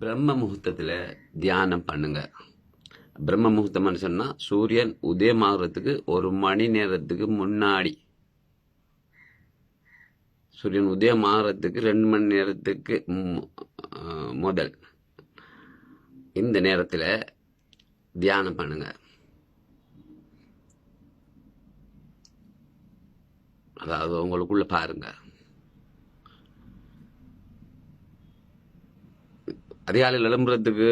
பிரம்ம முகூர்த்தத்தில் தியானம் பண்ணுங்க. பிரம்ம முகூர்த்தம்னு சொன்னால் சூரியன் உதயமாகறதுக்கு ஒரு மணி நேரத்துக்கு முன்னாடி சூரியன் உதயமாகறதுக்கு ரெண்டு மணி நேரத்துக்கு முதல் இந்த நேரத்தில் தியானம் பண்ணுங்க. அதாவது உங்களுக்குள்ள பாருங்கள் அதிகாலையில் எழும்புறதுக்கு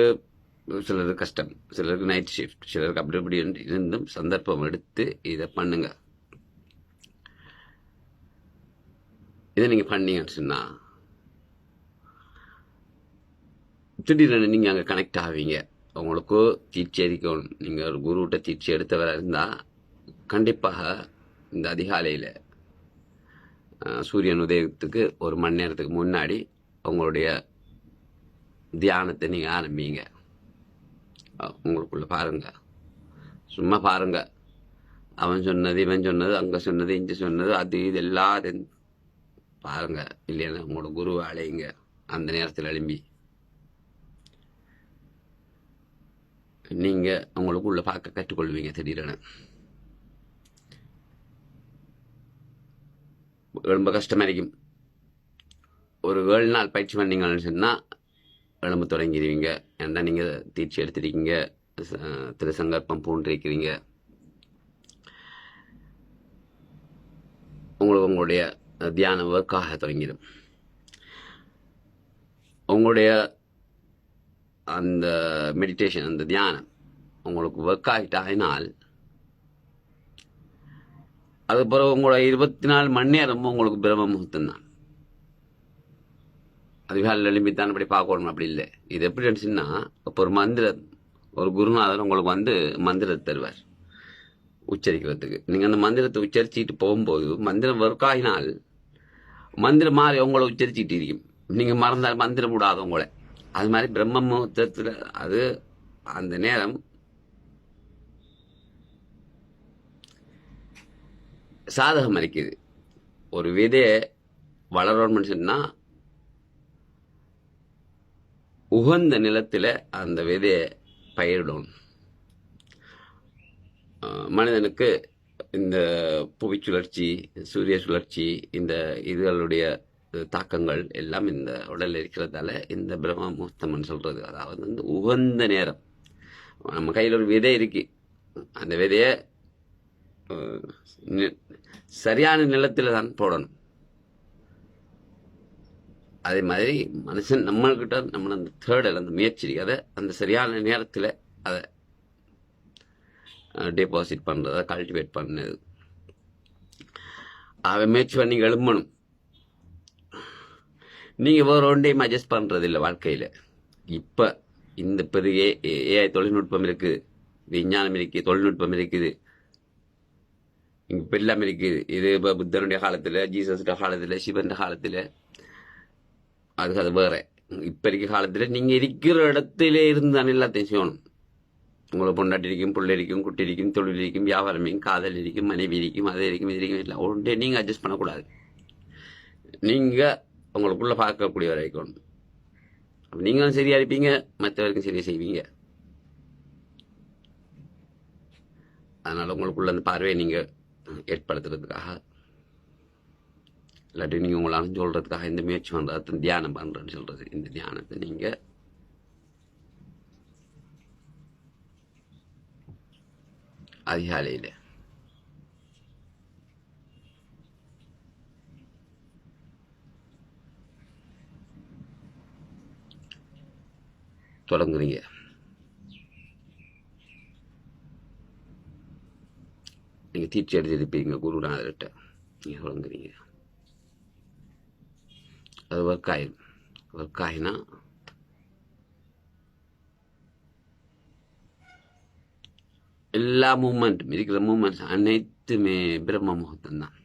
சிலருக்கு கஷ்டம் சிலருக்கு நைட் ஷிஃப்ட் சிலருக்கு அப்படி இப்படி இருந்தும் சந்தர்ப்பம் எடுத்து இதை பண்ணுங்க. இதை நீங்கள் பண்ணீங்கன்னு சொன்னால் திடீர்னு நீங்கள் அங்கே கனெக்ட் ஆவீங்க. உங்களுக்கு தீட்சி அடிக்கணும் நீங்கள் ஒரு குருவிட்ட தீட்சி எடுத்தவராக இருந்தால் கண்டிப்பாக இந்த அதிகாலையில் சூரியன் உதயத்துக்கு ஒரு மணி நேரத்துக்கு முன்னாடி உங்களுடைய தியானத்தை நீங்கள் ஆரம்பிங்க. உங்களுக்குள்ளே உங்களுக்குள்ள பாருங்க. சும்மா பாருங்க. அவன் சொன்னது இவன் சொன்னது அங்கே சொன்னது இங்கே சொன்னது அது இது எல்லாத்தையும் பாருங்க. இல்லைன்னா உங்களோட குருவை அழையுங்க அந்த நேரத்தில் எழும்பி. நீங்கள் உங்களுக்குள்ள பார்க்க கற்றுக்கொள்வீங்க திடீரென. ரொம்ப கஷ்டமாக இருக்கும். ஒரு ஏழு நாள் பயிற்சி பண்ணீங்கன்னு சொன்னால் எழும்ப தொடங்கிடுவீங்க ஏன்னா நீங்கள் தீட்சி எடுத்திருக்கீங்க. திருசங்கற்பம் பூண்டிருக்கிறீங்க. உங்களுக்கு உங்களுடைய தியானம் ஒர்க்காக தொடங்கிடும். உங்களுடைய அந்த மெடிடேஷன் அந்த தியானம் உங்களுக்கு ஒர்க் ஆகிட்டாயினால் அது பிறகு உங்களோட இருபத்தி நாலு மணி நேரமும் உங்களுக்கு பிரம்ம முகூர்த்தம் தான். அதிகாலையில் எழும்பித்தான் அப்படி பார்க்கணும் அப்படி இல்லை. இது எப்படி இருந்துச்சுன்னா இப்போ ஒரு மந்திரம் ஒரு குருநாதர் உங்களுக்கு வந்து மந்திரத்தை தருவார் உச்சரிக்கிறதுக்கு. நீங்கள் அந்த மந்திரத்தை உச்சரிச்சுட்டு போகும்போது மந்திரம் ஒர்க் மந்திரம் மாறி உங்களை உச்சரிச்சுட்டு இருக்கும் நீங்கள் மறந்தால் மந்திரம் விடாது உங்களை. அது மாதிரி பிரம்ம முகூர்த்தத்தில் அது அந்த நேரம் சாதகம் அளிக்குது. ஒரு விதையை வளரணும்னு சொன்னால் உகந்த நிலத்தில் அந்த விதையை பயிரிடும் மனிதனுக்கு இந்த புவி சுழற்சி சூரிய சுழற்சி இந்த இதுகளுடைய தாக்கங்கள் எல்லாம் இந்த உடலில் இருக்கிறதால இந்த பிரம்ம முகூர்த்தம்னு சொல்கிறது அதாவது வந்து உகந்த நேரம். நம்ம கையில் ஒரு விதை இருக்கு. அந்த விதையை சரியான நிலத்தில் தான் போடணும். அதே மாதிரி மனுஷன் நம்மள்கிட்ட நம்ம அந்த தேர்டில் அந்த முயற்சி அதை அந்த சரியான நேரத்தில் அதை டெபாசிட் பண்ணுறத கல்டிவேட் பண்ணது. அதை முயற்சி பண்ணி எழும்பணும். நீங்கள் வேறு ஒன்றையும் அட்ஜஸ்ட் பண்ணுறது இல்லை வாழ்க்கையில். இப்போ இந்த பெரிய ஏஐ தொழில்நுட்பம் இருக்குது விஞ்ஞானம் இருக்குது தொழில்நுட்பம் இருக்குது. இங்கே இப்போ எல்லாம் இருக்குது. இது இப்போ புத்தனுடைய காலத்தில் ஜீசஸுடைய காலத்தில் சிவனுடைய காலத்தில் அது அது வேற இப்போ இருக்க காலத்தில் நீங்கள் இருக்கிற இடத்துல இருந்து தானே எல்லாத்தையும் செய்யணும். உங்களை பொண்டாட்டி இருக்கும் பிள்ளை இருக்கும் குட்டி இருக்கும் தொழில் இருக்கும் வியாபாரம் இருக்கும் காதல் இருக்கும் மனைவி இருக்கும் அது இருக்கும் இது இருக்கும் இல்லை ஒன்றே நீங்கள் அட்ஜஸ்ட் பண்ணக்கூடாது. நீங்கள் உங்களுக்குள்ள பார்க்கக்கூடிய வரைக்கும். நீங்களும் சரியா இருப்பீங்க மற்றவருக்கும் சரியா செய்வீங்க. அதனால் உங்களுக்குள்ள அந்த பார்வையை நீங்கள் ஏற்படுத்துறதுக்காக இல்லாட்டி நீங்கள் உங்களால் சொல்கிறதுக்காக இந்த முயற்சி பண்ணுறது தியானம் பண்ணுறேன்னு சொல்கிறது இந்த தியானத்தை நீங்கள் அதிகாலையில். தொடங்குறீங்க. நீங்கள் தீட்சி எடுத்திருப்பீங்க குருநாதர்கிட்ட. நீங்கள் தொடங்குறீங்க. அது ஒர்க் ஆகிடும் ஒர்க் ஆகினா எல்லா மூமெண்ட்டும் இருக்கிற மூமெண்ட்ஸ் அனைத்துமே பிரம்ம முகூர்த்தம் தான்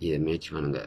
இதை முயற்சி பண்ணுங்க